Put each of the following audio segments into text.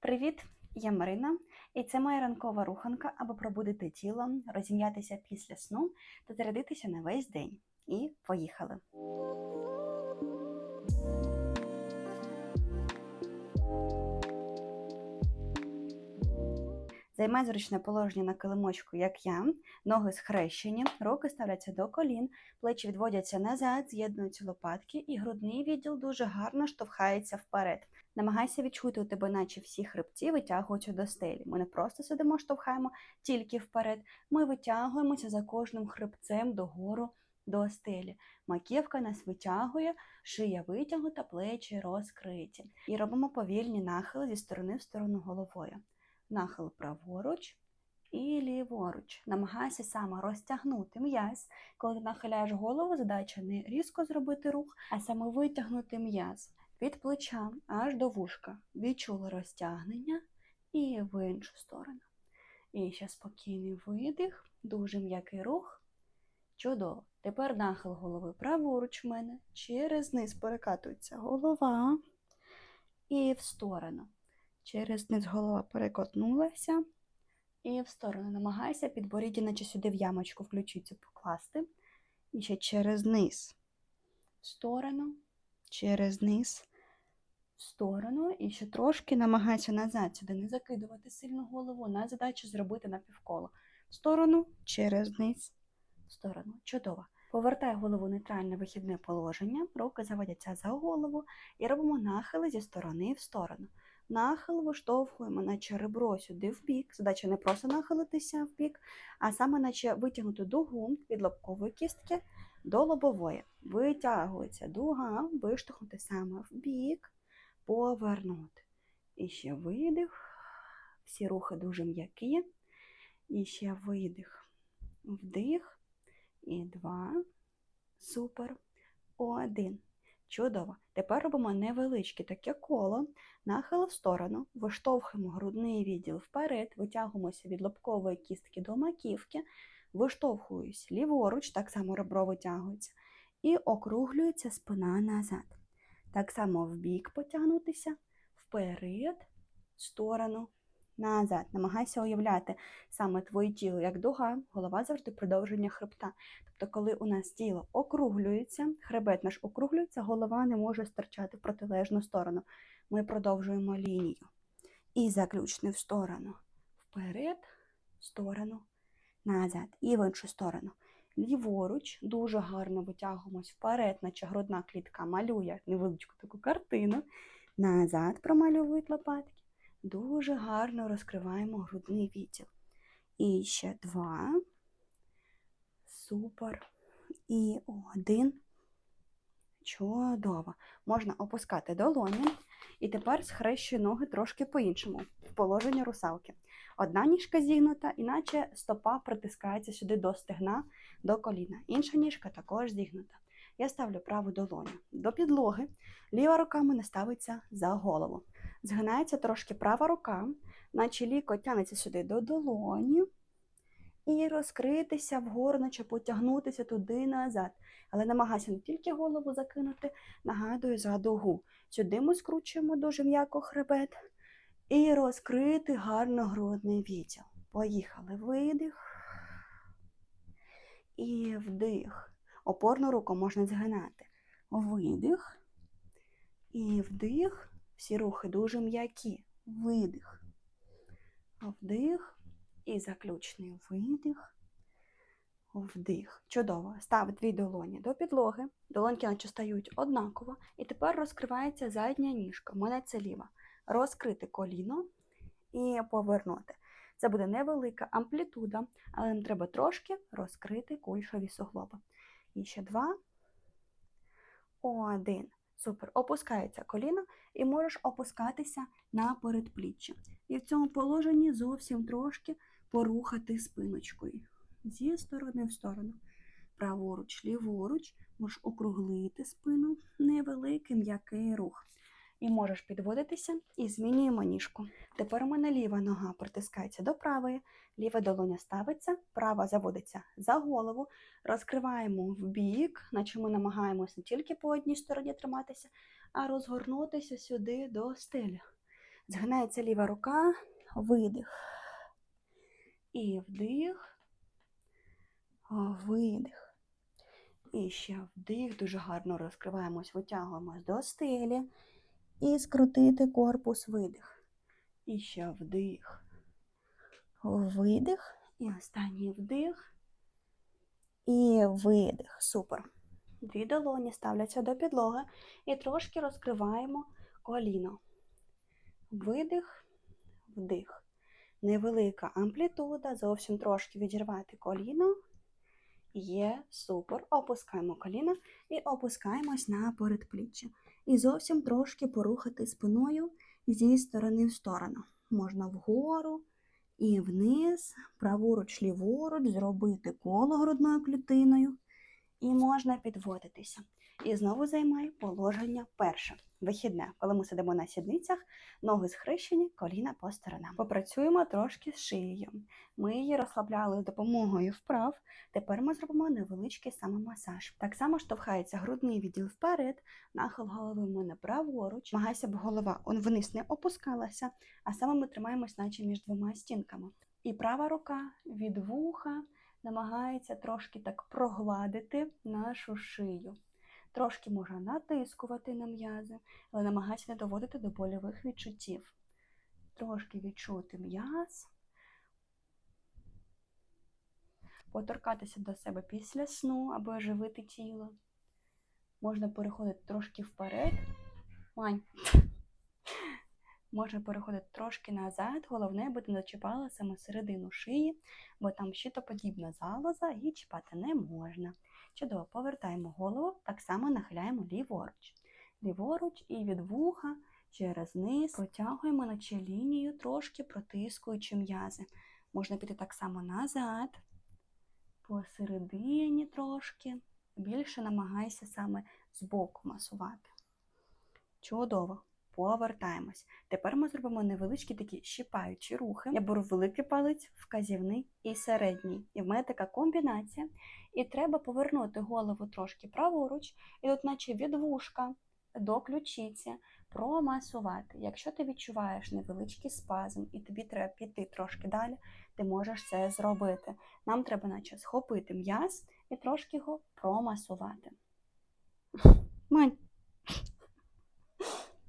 Привіт! Я Марина, і це моя ранкова руханка, аби пробудити тіло, розім'ятися після сну та зарядитися на весь день. І поїхали! Займай зручне положення на килимочку, як я, ноги схрещені, руки ставляться до колін, плечі відводяться назад, з'єднуються лопатки, і грудний відділ дуже гарно штовхається вперед. Намагайся відчути у тебе, наче всі хребці витягуються до стелі. Ми не просто сидимо, штовхаємо тільки вперед. Ми витягуємося за кожним хребцем догору до стелі. Маківка нас витягує, шия витягнута, плечі розкриті. І робимо повільні нахили зі сторони в сторону головою. Нахил праворуч і ліворуч. Намагайся саме розтягнути м'яз. Коли ти нахиляєш голову, задача не різко зробити рух, а саме витягнути м'яз від плеча аж до вушка. Відчули розтягнення і в іншу сторону. І ще спокійний видих, дуже м'який рух. Чудово. Tепер нахил голови праворуч в мене. Через низ перекатується голова і в сторону. Через низ голова перекотнулася. І в сторону намагайся підборіддя, наче сюди в ямочку включиться покласти. І ще через низ. В сторону, через низ, в сторону. І ще трошки намагайся назад сюди не закидувати сильно голову. На задачу зробити напівколо. В сторону, через низ, в сторону. Чудово. Повертай голову нейтральне вихідне положення, руки заводяться за голову і робимо нахили зі сторони в сторону. Нахил виштовхуємо, наче ребро сюди в бік. Задача не просто нахилитися в бік, а саме наче витягнути дугу від лобкової кістки до лобової. Витягується дуга, виштовхнути саме в бік, повернути. І ще видих. Всі рухи дуже м'які. І ще видих. Вдих. І два. Супер. Один. Чудово. Тепер робимо невеличке таке коло, нахил в сторону, виштовхуємо грудний відділ вперед, витягуємося від лобкової кістки до маківки, виштовхуюсь ліворуч, так само ребро витягується, і округлюється спина назад. Так само в бік потягнутися, вперед, в сторону, назад. Намагайся уявляти саме твоє тіло як дуга, голова завжди продовження хребта. Тобто, коли у нас тіло округлюється, хребет наш округлюється, голова не може стирчати в протилежну сторону. Ми продовжуємо лінію. І заключний в сторону. Вперед, в сторону, назад. І в іншу сторону. Ліворуч, дуже гарно витягуємось вперед, наче грудна клітка малює невеличку таку картину. Назад промальовують лопатки. Дуже гарно розкриваємо грудний відділ. І ще два. Супер. І один. Чудово. Можна опускати долоні. І тепер схрещую ноги трошки по-іншому, в положенні русалки. Одна ніжка зігнута, іначе стопа притискається сюди до стегна, до коліна. Інша ніжка також зігнута. Я ставлю праву долоню до підлоги, ліва рука мене ставиться за голову. Згинається трошки права рука, наче ліко тягнеться сюди до долоні. І розкритися вгору, наче потягнутися туди назад. Але намагайся не тільки голову закинути, нагадую за дугу. Сюди ми скручуємо дуже м'яко хребет. І розкрити гарно грудний відділ. Поїхали. Видих. І вдих. Опорну руку можна згинати. Видих. І вдих. Всі рухи дуже м'які. Видих. Вдих. І заключний видих. Вдих. Чудово. Став дві долоні до підлоги. Долоньки наче стають однаково. І тепер розкривається задня ніжка. У мене це ліва. Розкрити коліно і повернути. Це буде невелика амплітуда, але нам треба трошки розкрити кульшові суглоби. І ще два. Один. Супер. Опускається коліно і можеш опускатися на передпліччя. І в цьому положенні зовсім трошки порухати спиночкою. Зі сторони в сторону. Праворуч, ліворуч, можеш округлити спину, невеликий м'який рух. І можеш підводитися і змінюємо ніжку. Тепер у мене ліва нога притискається до правої, ліва долоня ставиться, права заводиться за голову, розкриваємо в бік, наче ми намагаємося не тільки по одній стороні триматися, а розгорнутися сюди до стелі. Згинається ліва рука, видих. І вдих, видих. І ще вдих, дуже гарно розкриваємось, витягуємось до стелі. І скрутити корпус видих. І ще вдих. Видих. І останній вдих. І видих. Супер. Дві долоні ставляться до підлоги і трошки розкриваємо коліно. Видих, вдих. Невелика амплітуда, зовсім трошки відірвати коліно. Є супер. Опускаємо коліно і опускаємось на передпліччя. І зовсім трошки порухати спиною зі сторони в сторону. Можна вгору і вниз, праворуч, ліворуч, зробити коло грудною клітиною. І можна підводитися. І знову займай положення перше. Вихідне, коли ми сидимо на сідницях, ноги схрещені, коліна по сторонам. Попрацюємо трошки з шиєю. Ми її розслабляли з допомогою вправ. Тепер ми зробимо невеличкий самомасаж. Так само штовхається грудний відділ вперед, нахил голови в мене праворуч. Намагайся, б голова вниз не опускалася, а саме ми тримаємось, наче між двома стінками. І права рука від вуха намагається трошки так прогладити нашу шию. Трошки можна натискувати на м'язи, але намагайся не доводити до больових відчуттів. Трошки відчути м'яз, поторкатися до себе після сну або оживити тіло. Можна переходити трошки вперед. Мань. Можна переходити трошки назад, головне, аби ти не зачіпала саме середину шиї, бо там щитоподібна залоза і чіпати не можна. Чудово, повертаємо голову, так само нахиляємо ліворуч. Ліворуч і від вуха через низ протягуємо наче лінію, трошки протискуючи м'язи. Можна піти так само назад, посередині трошки. Більше намагайся саме збоку масувати. Чудово. Повертаємось. Тепер ми зробимо невеличкі такі щіпаючі рухи. Я беру великий палець, вказівний і середній. І в мене така комбінація. І треба повернути голову трошки праворуч, і от наче від вушка до ключиці промасувати. Якщо ти відчуваєш невеличкий спазм і тобі треба піти трошки далі, ти можеш це зробити. Нам треба наче схопити м'яз і трошки його промасувати. Мань.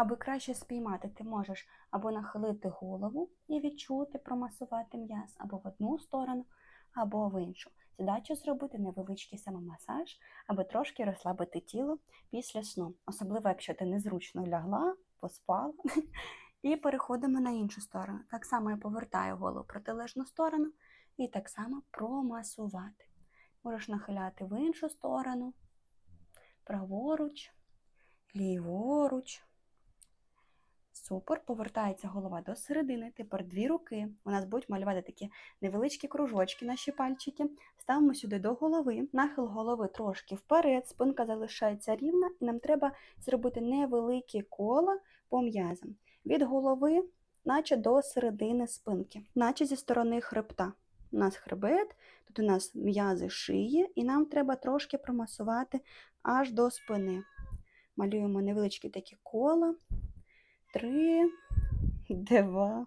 Аби краще спіймати, ти можеш або нахилити голову і відчути, промасувати м'яз, або в одну сторону, або в іншу. Задача зробити невеличкий самомасаж, аби трошки розслабити тіло після сну, особливо, якщо ти незручно лягла, поспала. І переходимо на іншу сторону. Так само я повертаю голову в протилежну сторону і так само промасувати. Можеш нахиляти в іншу сторону, праворуч, ліворуч. Супер, повертається голова до середини. Тепер дві руки. У нас будуть малювати такі невеличкі кружочки, наші пальчики. Ставимо сюди до голови, нахил голови трошки вперед, спинка залишається рівна, і нам треба зробити невеликі кола по м'язам. Від голови, наче до середини спинки, наче зі сторони хребта. У нас хребет, тут у нас м'язи шиї, і нам треба трошки промасувати аж до спини. Малюємо невеличкі такі кола. Три, два,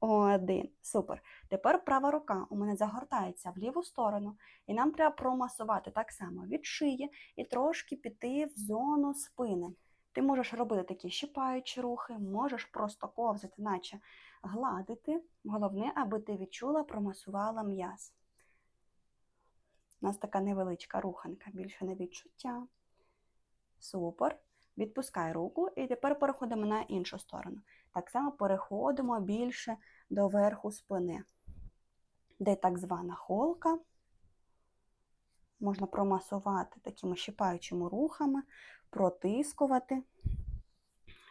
один. Супер. Тепер права рука у мене загортається в ліву сторону, і нам треба промасувати так само від шиї і трошки піти в зону спини. Ти можеш робити такі щипаючі рухи, можеш просто ковзати, наче гладити. Головне, аби ти відчула, промасувала м'яз. У нас така невеличка руханка, більше не відчуття. Супер. Відпускай руку і тепер переходимо на іншу сторону. Так само переходимо більше до верху спини, де так звана холка. Можна промасувати такими щипаючими рухами, протискувати.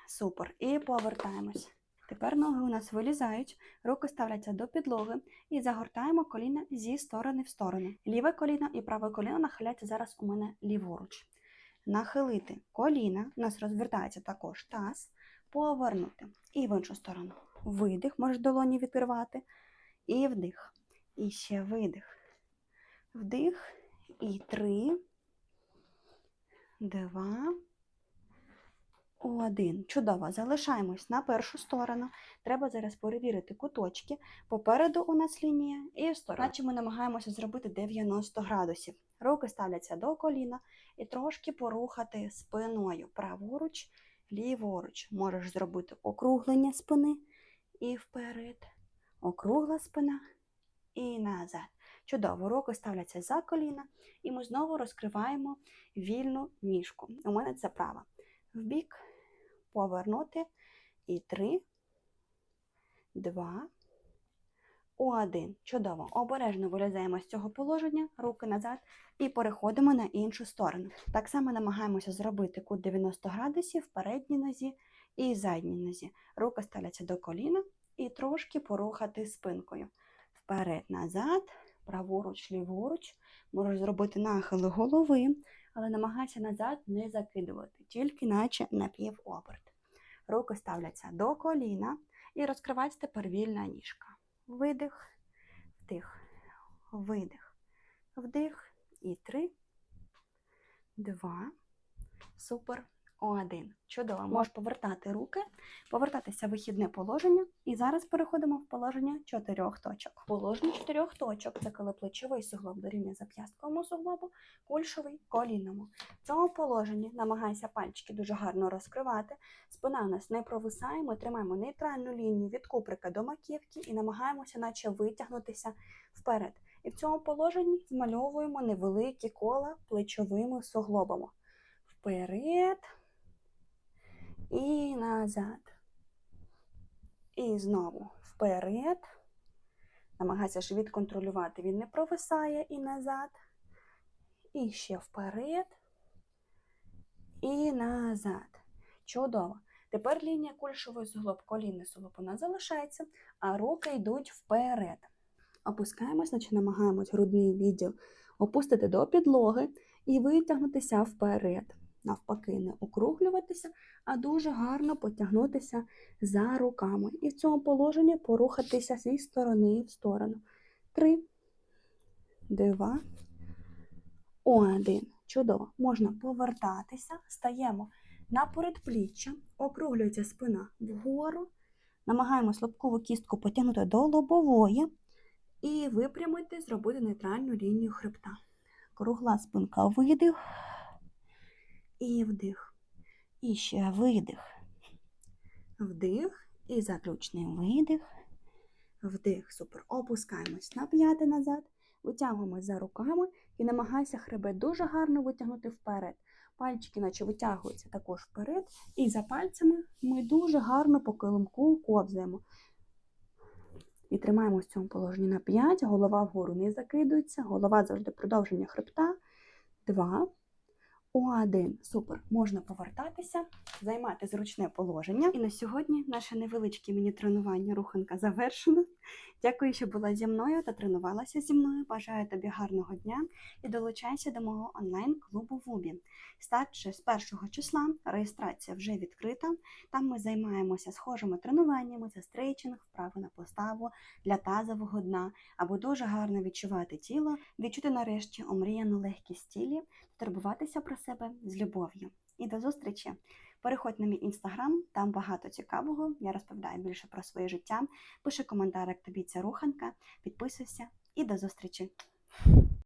Супер. І повертаємось. Тепер ноги у нас вилізають, руки ставляться до підлоги і загортаємо коліна зі сторони в сторону. Ліве коліно і праве коліно нахиляться зараз у мене ліворуч нахилити коліна, у нас розвертається також таз, повернути. І в іншу сторону. Видих, можеш долоні відкривати. І вдих. І ще видих. Вдих. І три, два, Один. Чудово. Залишаємось на першу сторону. Треба зараз перевірити куточки. Попереду у нас лінія і в сторону. Наче ми намагаємося зробити 90 градусів. Руки ставляться до коліна і трошки порухати спиною. Праворуч, ліворуч. Можеш зробити округлення спини і вперед. Округла спина і назад. Чудово, руки ставляться за коліна, і ми знову розкриваємо вільну ніжку. У мене це права. Вбік, повернути. І три, два, один. Чудово. Обережно вилізаємо з цього положення, руки назад, і переходимо на іншу сторону. Так само намагаємося зробити кут 90 градусів в передній нозі і задній нозі. Руки ставляться до коліна і трошки порухати спинкою. Вперед, назад, праворуч, ліворуч. Можеш зробити нахили голови, але намагайся назад не закидувати, тільки наче напівоберт. Руки ставляться до коліна і розкривається тепер вільна ніжка. Видих, вдих, видих, вдих. І три, два, супер, один. Чудово. Можеш повертати руки, повертатися в вихідне положення. І зараз переходимо в положення чотирьох точок. Положення чотирьох точок це коли плечовий суглоб дорівнює зап'ястковому суглобу, кульшовий колінному. В цьому положенні намагайся пальчики дуже гарно розкривати. Спина у нас не провисає, ми тримаємо нейтральну лінію від куприка до маківки і намагаємося, наче витягнутися вперед. І в цьому положенні змальовуємо невеликі кола плечовими суглобами. Вперед назад. І знову вперед. Намагайся живіт контролювати. Він не провисає і назад. І ще вперед. І назад. Чудово. Тепер лінія кульшової суглоб, колінний суглоб залишається, а руки йдуть вперед. Опускаємось, значить намагаємось грудний відділ опустити до підлоги і витягнутися вперед. Навпаки, не округлюватися, а дуже гарно потягнутися за руками. І в цьому положенні порухатися зі сторони в сторону. Три, два, один. Чудово. Можна повертатися, стаємо на передпліччя, округлюється спина вгору. Намагаємось лобкову кістку потягнути до лобової і випрямити, зробити нейтральну лінію хребта. Кругла спинка видих і вдих. І ще видих. Вдих і заключний видих. Вдих. Супер. Опускаємось на п'яти назад, витягуємось за руками і намагайся хребет дуже гарно витягнути вперед. Пальчики, наче витягуються також вперед. І за пальцями ми дуже гарно по килимку ковзаємо. І тримаємося в цьому положенні на 5, голова вгору не закидується, голова завжди продовження хребта. 2, один. Супер. Можна повертатися, займати зручне положення. І на сьогодні наше невеличке міні-тренування руханка завершено. Дякую, що була зі мною та тренувалася зі мною. Бажаю тобі гарного дня і долучайся до мого онлайн-клубу Вубі. Старт ще з першого числа, реєстрація вже відкрита. Там ми займаємося схожими тренуваннями, це стрейчинг, вправи на поставу для тазового дна, або дуже гарно відчувати тіло, відчути нарешті омріяну легкість тілі, турбуватися про себе з любов'ю. І до зустрічі! Переходь на мій інстаграм, там багато цікавого. Я розповідаю більше про своє життя. Пиши коментар, як тобі ця руханка, підписуйся і до зустрічі!